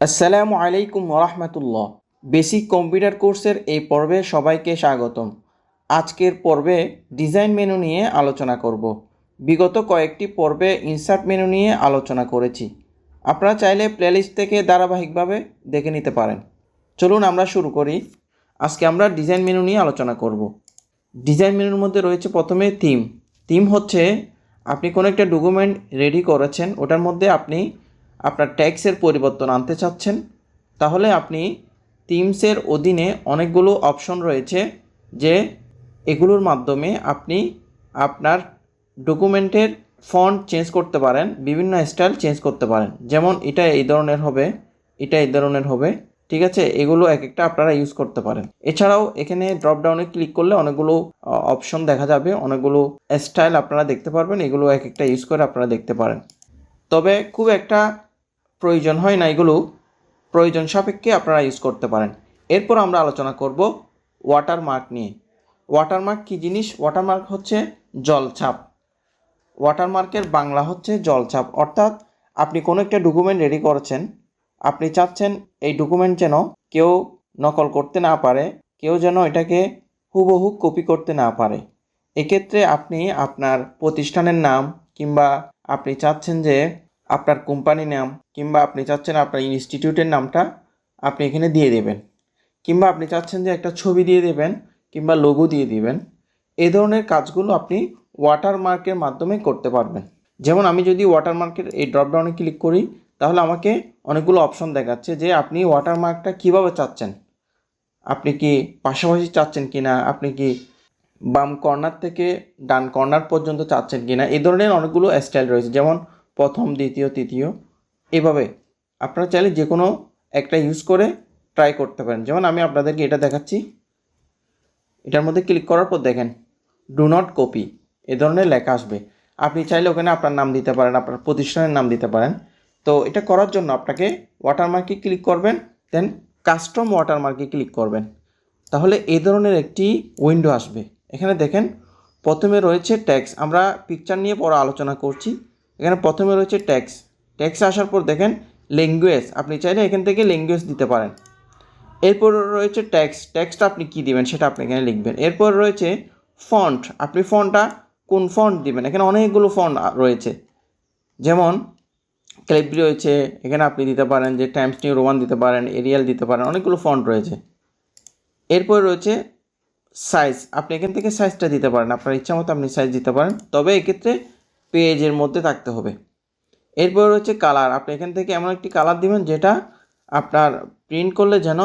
আসসালামু আলাইকুম রহমতুল্লাহ basic computer কোর্সের এই পর্বে সবাইকে স্বাগতম। আজকের পর্বে ডিজাইন মেনু নিয়ে আলোচনা করব। বিগত কয়েকটি পর্বে ইনসার্ট মেনু নিয়ে আলোচনা করেছি। আপনারা চাইলে প্লেলিস্ট থেকে ধারাবাহিকভাবে দেখে নিতে পারেন। চলুন আমরা শুরু করি। আজকে আমরা ডিজাইন মেনু নিয়ে আলোচনা করব। ডিজাইন মেনুর মধ্যে রয়েছে প্রথমে থিম। থিম হচ্ছে আপনি কোনো একটা ডকুমেন্ট রেডি করেছেন, ওটার মধ্যে আপনি আপনার ট্যাক্সের পরিবর্তন আনতে চাচ্ছেন, তাহলে আপনি টিমসের অধীনে অনেকগুলো অপশন রয়েছে যে এগুলোর মাধ্যমে আপনি আপনার ডকুমেন্টের ফন্ট চেঞ্জ করতে পারেন, বিভিন্ন স্টাইল চেঞ্জ করতে পারেন। যেমন এটা এই ধরনের হবে, এটা এই ধরনের হবে, ঠিক আছে? এগুলো এক একটা আপনারা ইউজ করতে পারেন। এছাড়াও এখানে ড্রপ ডাউনে ক্লিক করলে অনেকগুলো অপশন দেখা যাবে, অনেকগুলো স্টাইল আপনারা দেখতে পারবেন, এগুলো এক একটা ইউজ করে আপনারা দেখতে পারেন। তবে খুব একটা প্রয়োজন হয় না, এগুলো প্রয়োজন সাপেক্ষে আপনারা ইউজ করতে পারেন। এরপর আমরা আলোচনা করব ওয়াটারমার্ক নিয়ে। ওয়াটারমার্ক কী জিনিস? ওয়াটারমার্ক হচ্ছে জলছাপ। ওয়াটারমার্কের বাংলা হচ্ছে জলছাপ। অর্থাৎ আপনি কোনো একটা ডকুমেন্ট রেডি করেছেন, আপনি চাচ্ছেন এই ডকুমেন্ট যেন কেউ নকল করতে না পারে, কেউ যেন এটাকে হুবহু কপি করতে না পারে। এক্ষেত্রে আপনি আপনার প্রতিষ্ঠানের নাম কিংবা আপনি চাচ্ছেন যে আপনার কোম্পানি নাম কিংবা আপনি চাচ্ছেন আপনার ইনস্টিটিউটের নামটা আপনি এখানে দিয়ে দেবেন। কিংবা আপনি চাচ্ছেন যে একটা ছবি দিয়ে দেবেন কিংবা লোগো দিয়ে দিবেন। এই ধরনের কাজগুলো আপনি ওয়াটারমার্কের মাধ্যমে করতে পারবেন। যেমন আমি যদি ওয়াটারমার্কের এই ড্রপডাউনে ক্লিক করি, তাহলে আমাকে অনেকগুলো অপশন দেখাচ্ছে যে আপনি ওয়াটারমার্কটা কীভাবে চাচ্ছেন। আপনি কি পাশাপাশি চাচ্ছেন কি না আপনি কি বাম কর্নার থেকে ডান কর্নার পর্যন্ত চাচ্ছেন কি না এই ধরনের অনেকগুলো স্টাইল রয়েছে। যেমন প্রথম, দ্বিতীয়, তৃতীয়। এভাবে আপনারা চাইলে যে কোনো একটা ইউজ করে ট্রাই করতে পারেন। যেমন আমি আপনাদেরকে এটা দেখাচ্ছি। এটার মধ্যে ক্লিক করার পর দেখেন ডু নট কপি এ ধরনের লেখা আসবে। আপনি চাইলে ওখানে আপনার নাম দিতে পারেন, আপনার প্রতিষ্ঠানের নাম দিতে পারেন। তো এটা করার জন্য আপনাকে ওয়াটারমার্কে ক্লিক করবেন দেন কাস্টম ওয়াটারমার্কে ক্লিক করবেন। তাহলে এই ধরনের একটি উইন্ডো আসবে। এখানে দেখেন, প্রথমে রয়েছে ট্যাক্স আমরা পিকচার নিয়ে পরে আলোচনা করছি। এখানে প্রথমে রয়েছে ট্যাক্স ট্যাক্স আসার পর দেখেন ল্যাঙ্গুয়েজ আপনি চাইলে এখান থেকে ল্যাঙ্গুয়েজ দিতে পারেন। এরপর রয়েছে ট্যাক্স ট্যাক্সটা আপনি কী দিবেন সেটা আপনি এখানে লিখবেন। এরপর রয়েছে ফন্ট আপনি ফন্টটা কোন ফন্ট দিবেন? এখানে অনেকগুলো ফন্ট রয়েছে। যেমন ক্লিপি রয়েছে, এখানে আপনি দিতে পারেন যে টাইমস নিউ রোমান দিতে পারেন এরিয়াল দিতে পারেন, অনেকগুলো ফন্ট রয়েছে। এরপর রয়েছে সাইজ আপনি এখান থেকে সাইজটা দিতে পারেন। আপনার ইচ্ছা মতো আপনি সাইজ দিতে পারেন। তবে এক্ষেত্রে পেজের মধ্যে থাকতে হবে। এরপর হচ্ছে কালার। আপনি এখান থেকে এমন একটি কালার দিবেন যেটা আপনার প্রিন্ট করলে যেন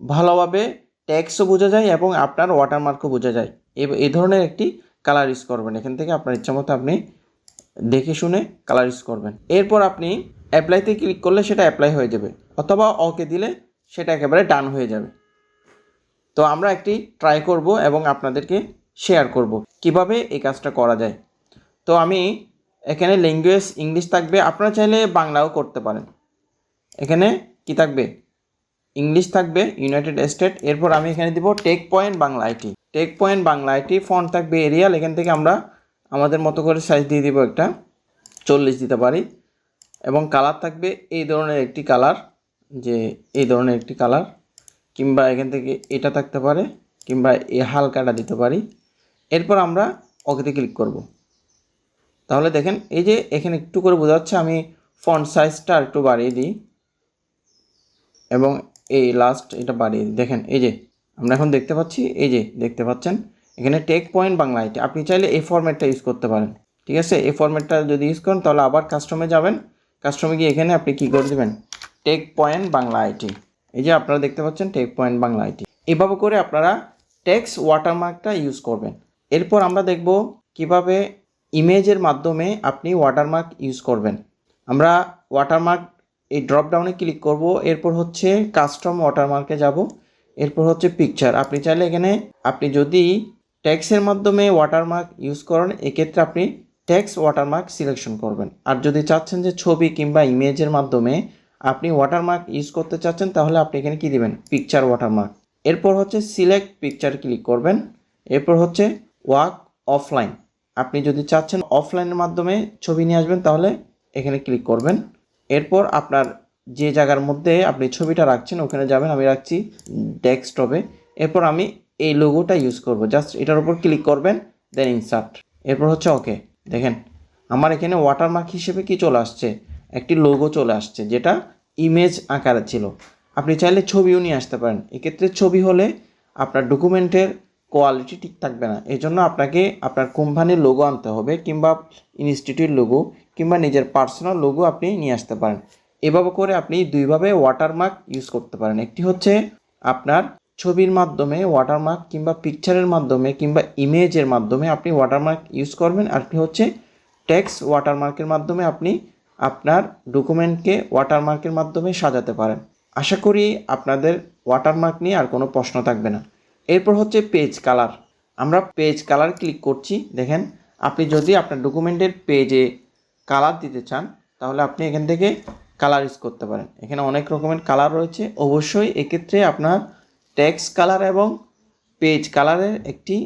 ভালোভাবে ট্যাক্সও বোঝা যায় এবং আপনার ওয়াটারমার্কও বোঝা যায়। এ ধরনের একটি কালার ইউজ করবেন। এখান থেকে আপনার ইচ্ছা মতো আপনি দেখে শুনে কালার ইউজ করবেন। এরপর আপনি অ্যাপ্লাইতে ক্লিক করলে সেটা অ্যাপ্লাই হয়ে যাবে অথবা ওকে দিলে সেটা একেবারে ডান হয়ে যাবে। তো আমরা একটি ট্রাই করব এবং আপনাদেরকে শেয়ার করব। কীভাবে এই কাজটা করা যায়? তো আমি এখানে ল্যাঙ্গুয়েজ ইংলিশ থাকবে। আপনারা চাইলে বাংলাও করতে পারেন। এখানে কি থাকবে? ইংলিশ থাকবে ইউনাইটেড স্টেট এরপর আমি এখানে দিব tech point Bangla IT tech point Bangla IT font থাকবে এরিয়াল এখান থেকে আমরা আমাদের মতো করে সাইজ দিয়ে দিব একটা। চল্লিশ দিতে পারি। এবং কালার থাকবে এই ধরনের একটি কালার যে এই ধরনের একটি কালার কিংবা এখান থেকে এটা থাকতে পারে, কিংবা এ হালকাটা দিতে পারি। এরপর আমরা ওকেতে ক্লিক করব। তাহলে দেখেন, এই যে এখানে একটু করে বোঝা যাচ্ছে, আমি ফন্ট সাইজটা একটু বাড়িয়ে দিই। এবং এই লাস্ট এটা বাড়িয়ে দিই। দেখেন, এই যে আমরা এখন দেখতে পাচ্ছি, এই যে দেখতে পাচ্ছেন, এখানে টেক পয়েন্ট বাংলা আইটি আপনি চাইলে এই ফরম্যাটটা ইউজ করতে পারেন। ঠিক আছে? এই ফরম্যাটটা যদি ইউজ করেন, তাহলে আবার কাস্টমে যাবেন। কাস্টমে গিয়ে এখানে আপনি কী করে দেবেন? Tech point Bangla IT. এই যে আপনারা দেখতে পাচ্ছেন টেক পয়েন্ট বাংলা আইটি। এভাবে করে আপনারা টেক্স ওয়াটারমার্কটা ইউজ করবেন। এরপর আমরা দেখব কীভাবে ইমেজের মাধ্যমে আপনি ওয়াটারমার্ক ইউজ করবেন। আমরা ওয়াটারমার্ক এই ড্রপডাউনে ক্লিক করব, এরপর হচ্ছে কাস্টম ওয়াটারমার্কে যাব, এরপর হচ্ছে পিকচার আপনি চাইলে এখানে, আপনি যদি ট্যাক্সের মাধ্যমে ওয়াটারমার্ক ইউজ করেন, এক্ষেত্রে আপনি ট্যাক্স ওয়াটারমার্ক সিলেকশন করবেন। আর যদি চাচ্ছেন যে ছবি কিংবা ইমেজের মাধ্যমে আপনি ওয়াটারমার্ক ইউজ করতে চাচ্ছেন, তাহলে আপনি এখানে কী দেবেন? পিকচার ওয়াটারমার্ক এরপর হচ্ছে সিলেক্ট পিকচার ক্লিক করবেন। এরপর হচ্ছে ওয়াক অফলাইন আপনি যদি চাচ্ছেন অফলাইনের মাধ্যমে ছবি নিয়ে আসবেন, তাহলে এখানে ক্লিক করবেন। এরপর আপনার যে জায়গার মধ্যে আপনি ছবিটা রাখছেন, ওখানে যাবেন। আমি রাখছি ডেস্কটপে এরপর আমি এই লোগোটা ইউজ করব। জাস্ট এটার উপর ক্লিক করবেন দেন ইনসার্ট এরপর হচ্ছে ওকে দেখেন, আমার এখানে ওয়াটারমার্ক হিসেবে কি চলে আসছে? একটি লোগো চলে আসছে, যেটা ইমেজ আকারে ছিল। আপনি চাইলে ছবিও নিয়ে আসতে পারেন। এক্ষেত্রে ছবি হলে আপনার ডকুমেন্টের কোয়ালিটি ঠিক থাকবে না। এই জন্য আপনাকে আপনার কোম্পানির লোগো আনতে হবে কিংবা ইনস্টিটিউট লোগো কিংবা নিজের পার্সোনাল লোগো আপনি নিয়ে আসতে পারেন। এভাবে করে আপনি দুইভাবে ওয়াটারমার্ক ইউজ করতে পারেন। একটি হচ্ছে আপনার ছবির মাধ্যমে ওয়াটারমার্ক কিংবা পিকচারের মাধ্যমে কিংবা ইমেজের মাধ্যমে আপনি ওয়াটারমার্ক ইউজ করবেন। আরেকটি হচ্ছে টেক্সট ওয়াটারমার্কের মাধ্যমে আপনি আপনার ডকুমেন্টকে ওয়াটারমার্কের মাধ্যমে সাজাতে পারেন। আশা করি আপনাদের ওয়াটারমার্ক নিয়ে আর কোনো প্রশ্ন থাকবে না। এরপর হচ্ছে পেজ কালার আমরা পেজ কালার ক্লিক করছি, দেখেন, আপনি যদি আপনার ডকুমেন্টের পেজে কালার দিতে চান, তাহলে আপনি এখান থেকে কালার ইউজ করতে পারেন। এখানে অনেক রকমের কালার রয়েছে। অবশ্যই এক্ষেত্রে আপনার টেক্সট কালার এবং পেজ কালারের একটি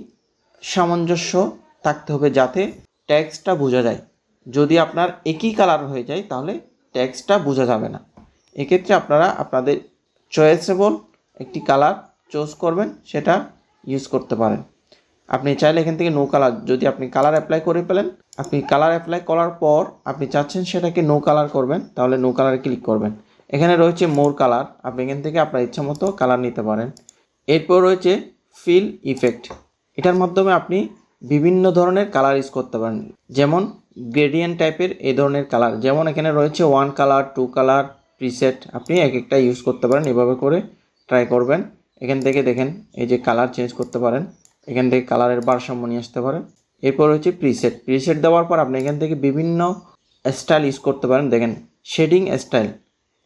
সামঞ্জস্য থাকতে হবে যাতে টেক্সটটা বোঝা যায়। যদি আপনার একই কালার হয়ে যায়, তাহলে টেক্সটটা বোঝা যাবে না। এক্ষেত্রে আপনারা আপনাদের চয়েসেবল একটি কালার চুজ করবেন, সেটা ইউজ করতে পারেন। আপনি চাইলে এখান থেকে নো কালার যদি আপনি কালার অ্যাপ্লাই করে পেলেন আপনি কালার অ্যাপ্লাই করার পর আপনি চাচ্ছেন সেটাকে নো কালার করবেন, তাহলে নো কালারে ক্লিক করবেন। এখানে রয়েছে মোর কালার আপনি এখান থেকে আপনার ইচ্ছা মতো কালার নিতে পারেন। এরপর রয়েছে ফিল ইফেক্ট এটার মাধ্যমে আপনি বিভিন্ন ধরনের কালার ইউজ করতে পারেন। যেমন গ্রেডিয়েন্ট টাইপের এই ধরনের কালার যেমন এখানে রয়েছে one colour two colour preset আপনি এক একটা ইউজ করতে পারেন, এভাবে করে ট্রাই করবেন। এখান থেকে দেখেন, এই যে কালার চেঞ্জ করতে পারেন, এখান থেকে কালারের ভারসাম্য নিয়ে আসতে পারেন। এরপর হচ্ছে প্রিসেট প্রিসেট দেওয়ার পর আপনি এখান থেকে বিভিন্ন স্টাইল ইউজ করতে পারেন। দেখেন শেডিং স্টাইল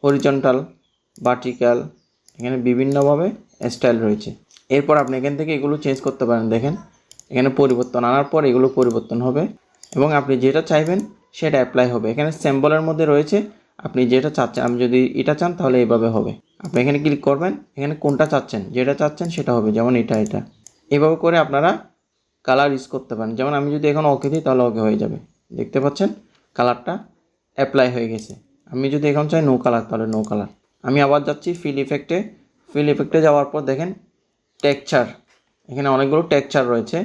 হরিজন্টাল ভার্টিক্যাল এখানে বিভিন্নভাবে স্টাইল রয়েছে। এরপর আপনি এখান থেকে এগুলো চেঞ্জ করতে পারেন। দেখেন, এখানে পরিবর্তন আনার পর এগুলো পরিবর্তন হবে এবং আপনি যেটা চাইবেন সেটা অ্যাপ্লাই হবে। এখানে স্যাম্বলের মধ্যে রয়েছে আপনি যেটা চাচ্ছেন, আপনি যদি এটা চান, তাহলে এইভাবে হবে। আপনি এখানে ক্লিক করবেন, এখানে কোনটা চাচ্ছেন, যেটা চাচ্ছেন সেটা হবে, যেমন এটা এটা। এভাবে করে আপনারা কালার ইউজ করতে পারেন। যেমন আমি যদি এখন ওকে দিই, তাহলে ওকে হয়ে যাবে। দেখতে পাচ্ছেন? কালারটা অ্যাপ্লাই হয়ে গেছে। আমি যদি এখন চাই নো কালার তাহলে নো কালার আমি আবার যাচ্ছি ফিল ইফেক্টে ফিল ইফেক্টে যাওয়ার পর দেখেন টেক্সচার এখানে অনেকগুলো টেক্সচার রয়েছে।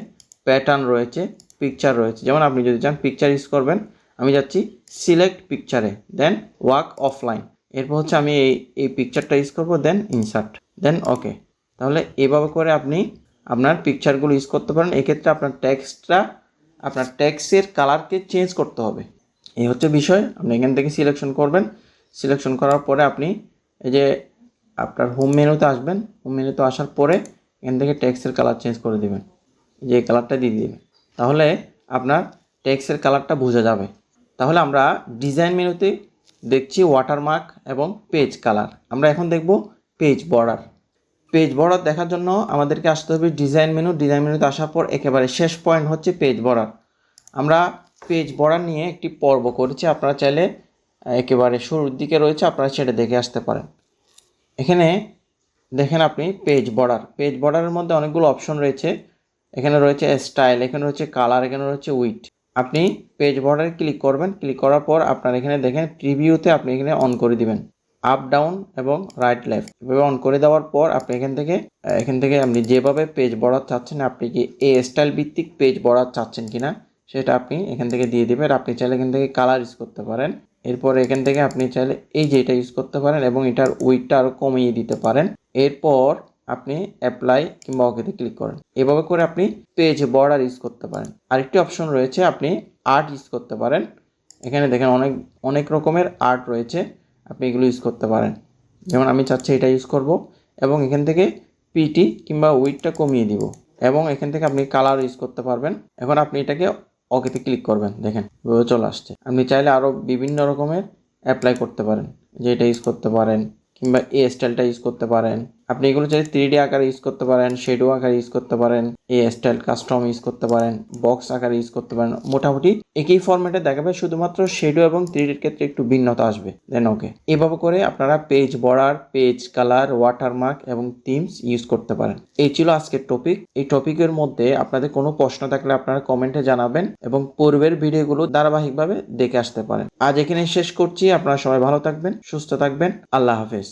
প্যাটার্ন রয়েছে পিকচার রয়েছে। যেমন আপনি যদি চান পিকচার ইউজ করবেন। আমি যাচ্ছি সিলেক্ট পিকচারে দেন ওয়ার্ক অফলাইন এরপর হচ্ছে আমি এই এই পিকচারটা ইউজ করব দেন ইনসার্ট দেন ওকে তাহলে এভাবে করে আপনি আপনার পিকচারগুলো ইউজ করতে পারেন। এক্ষেত্রে আপনার ট্যাক্সটা আপনার ট্যাক্সের কালারকে চেঞ্জ করতে হবে। এই হচ্ছে বিষয়। আপনি এখান থেকে সিলেকশন করবেন। সিলেকশন করার পরে আপনি এই যে আপনার হোম মেনুতে আসবেন। হোম মেনুতে আসার পরে এখান থেকে ট্যাক্সের কালার চেঞ্জ করে দেবেন। যে কালারটা দিয়ে দিবেন। তাহলে আপনার ট্যাক্সের কালারটা বোঝা যাবে। তাহলে আমরা ডিজাইন মেনুতে দেখছি ওয়াটারমার্ক এবং পেজ কালার আমরা এখন দেখব পেজ বর্ডার পেজ বর্ডার দেখার জন্য আমাদেরকে আসতে হবে ডিজাইন মেনু ডিজাইন মেনুতে আসার পর একেবারে শেষ পয়েন্ট হচ্ছে পেজ বর্ডার আমরা পেজ বর্ডার নিয়ে একটি পর্ব করেছি। আপনারা চাইলে একেবারে শুরুর দিকে রয়েছে, আপনারা সেটা দেখে আসতে পারেন। এখানে দেখেন আপনি পেজ বর্ডার পেজ বর্ডারের মধ্যে অনেকগুলো অপশন রয়েছে। এখানে রয়েছে স্টাইল এখানে রয়েছে কালার এখানে রয়েছে উইট আপনি পেজ বর্ডারে ক্লিক করবেন। ক্লিক করার পর আপনার এখানে দেখেন প্রিভিউতে আপনি এখানে অন করে দিবেন। আপ ডাউন এবং রাইট লেফট এভাবে অন করে দেওয়ার পর আপনি এখান থেকে এখান থেকে আপনি যেভাবে পেজ বর্ডার চাচ্ছেন, আপনি কি এ স্টাইল ভিত্তিক পেজ বর্ডার চাচ্ছেন কিনা, সেটা আপনি এখান থেকে দিয়ে দিবেন। আপনি চাইলে এখান থেকে কালার ইউজ করতে পারেন। এরপর এখান থেকে আপনি চাইলে এই যে এটা ইউজ করতে পারেন এবং এটার উইটটা আরও কমিয়ে দিতে পারেন। এরপর আপনি অ্যাপ্লাই কিংবা ওকেতে ক্লিক করেন। এভাবে করে আপনি পেজ বর্ডার ইউজ করতে পারেন। আরেকটি অপশন রয়েছে, আপনি আর্ট ইউজ করতে পারেন। এখানে দেখেন অনেক অনেক রকমের আর্ট রয়েছে, আপনি এগুলো ইউজ করতে পারেন। যেমন আমি চাচ্ছি এটা ইউজ করব এবং এখান থেকে পিটি কিংবা উইটটা কমিয়ে দিব এবং এখান থেকে আপনি কালার ইউজ করতে পারবেন। এখন আপনি এটাকে ওকেতে ক্লিক করবেন, দেখেন। চলে আসছে। আপনি চাইলে আরও বিভিন্ন রকমের অ্যাপ্লাই করতে পারেন। যে এটা ইউজ করতে পারেন কিংবা এই স্টাইলটা ইউজ করতে পারেন। আপনি এগুলো চাইলে থ্রি ডি আকারে ইউজ করতে পারেন শেডো আকারে ইউজ করতে পারেন এ স্টাইল কাস্টম ইউজ করতে পারেন বক্স আকারে ইউজ করতে পারেন, মোটামুটি একই ফরম্যাটে দেখাবে শুধুমাত্র শেডো এবং থ্রি ডির ক্ষেত্রে একটু ভিন্নতা আসবে। দেন ওকে এভাবে করে আপনারা page border page colour watermark এবং থিমস ইউজ করতে পারেন। এই ছিল আজকের টপিক এই টপিকের মধ্যে আপনাদের কোনো প্রশ্ন থাকলে আপনারা কমেন্টে জানাবেন এবং পূর্বের ভিডিওগুলো ধারাবাহিকভাবে দেখে আসতে পারেন। আজ এখানে শেষ করছি। আপনারা সবাই ভালো থাকবেন, সুস্থ থাকবেন। আল্লাহ হাফেজ।